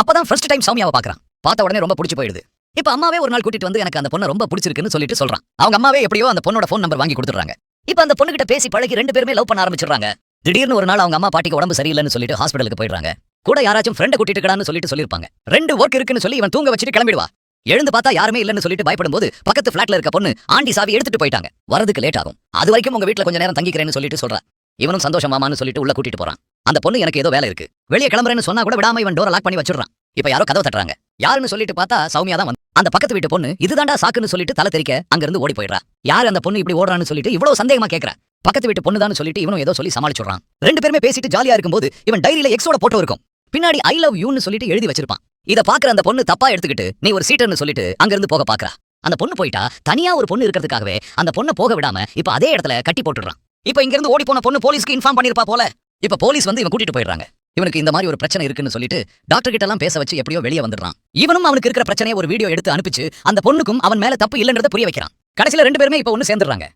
அப்பதான் first time சௌமியாவை பாக்குறான் பார்த்த உடனே ரொம்ப பிடிச்சி போயிடுது. இப்ப அம்மாவே ஒரு நாள் கூட்டிட்டு வந்து எனக்கு அந்த பொண்ணை ரொம்ப பிடிச்சிருக்குன்னு சொல்லிட்டு சொல்றான். அவங்க அம்மாவே எப்படியோ அந்த பொண்ணோட ஃபோன் நம்பர் வாங்கி கொடுத்துறாங்க இப்ப அந்த பொண்ணுகிட்ட பேசி பழகி ரெண்டு பேருமே லவ் பண்ண ஆரம்பிச்சிடுறாங்க. திடீர்னு ஒரு நாள் அவங்க அம்மா பாட்டிக்கு உடம்பு சரியில்லைன்னு சொல்லிட்டு ஹாஸ்பிடலுக்கு போயிடுறாங்க. கூட யாராச்சும் ஃப்ரெண்டை கூட்டிட்டு கடான்னு சொல்லிட்டு சொல்லிருப்பாங்க ரெண்டு ஒர்க் இருக்குன்னு சொல்லி இவன் தூங்க வச்சுட்டு கிளம்பிடுவா. எழுந்து பார்த்தா யாருமே இல்லைன்னு சொல்லிட்டு பயப்படும் போது பக்கத்து ஃபிளாட்ல இருக்க பொண்ணு ஆண்டி சாவி எடுத்துட்டு போயிட்டாங்க. வரதுக்கு லேட் ஆகும். அது வரைக்கும் உங்க வீட்டில் கொஞ்ச நேரம் தங்கிக்கிறேன்னு சொல்லிட்டு சொல்றா. இவனும் சந்தோஷமாமான்னு சொல்லிட்டு உள்ள கூட்டிட்டு போறான். அந்த பொண்ணு எனக்கு ஏதோ வேலை இருக்கு. வெளியே கிளம்புறேன்னு சொன்னா கூட விடாம இவன் டோரை லாக் பண்ணி வச்சிடறான். இப்ப யாரோ கதவை தட்டுறாங்க. யாருன்னு சொல்லிட்டு பார்த்தா சௌமியா தான் வந்து அந்த பக்கத்து வீட்டு பொண்ணு இதுதாண்டா சாக்குன்னு சொல்லிட்டு தலை தெரிக்க அங்க இருந்து ஓடி போயிடுறா. யார் அந்த பொண்ணு இப்படி ஓடுறான்னு சொல்லிட்டு இவ்வளவு சந்தேகமா கேட்கறா பக்கத்து வீட்டு பொண்ணு சொல்லிட்டு இவனும் ஏதோ சொல்லி சமாளிச்சுடுறான். ரெண்டு பேருமே பேசிட்டு ஜாலியா இருக்கும்போது இவன் டைரியில எக்ஸோட போட்டோ இருக்கும். பின்னாடி ஐ லவ் யூன்னு சொல்லிட்டு எழுதி வச்சிருப்பான். இத பாக்குற அந்த பொண்ணு தப்பா எடுத்துக்கிட்டு நீ ஒரு சீட்டர்னு சொல்லிட்டு அங்க இருந்து போக பாக்குறா அந்த பொண்ணு போயிட்டா தனியா ஒரு பொண்ணு இருக்கிறதுக்காகவே அந்த பொண்ணை போக விடாம இப்ப அதே இடத்துல கட்டி போட்டுடுறான். இப்ப இங்க இருந்து ஓடி போன பொண்ணு போலீஸ்க்கு இன்ஃபார்ம் பண்ணிருப்பா போல. இப்ப போலீஸ் வந்து இவன் கூட்டிட்டு போயிடுறாங்க. இவனுக்கு இந்த மாதிரி ஒரு பிரச்சனை இருக்குன்னு சொல்லிட்டு டாக்டர் கிட்ட எல்லாம் பேச வச்சு எப்படியோ வெளியே வந்துடுறான். இவனும் அவனுக்கு இருக்கிற பிரச்சனையை ஒரு வீடியோ எடுத்து அனுப்பிச்சு அந்த பொண்ணுக்கும் அவன் மேல தப்பு இல்லைன்றத புரிய வைக்கிறான். கடைசியில ரெண்டு பேருமே இப்ப ஒன்னு சேர்ந்துடுறாங்க.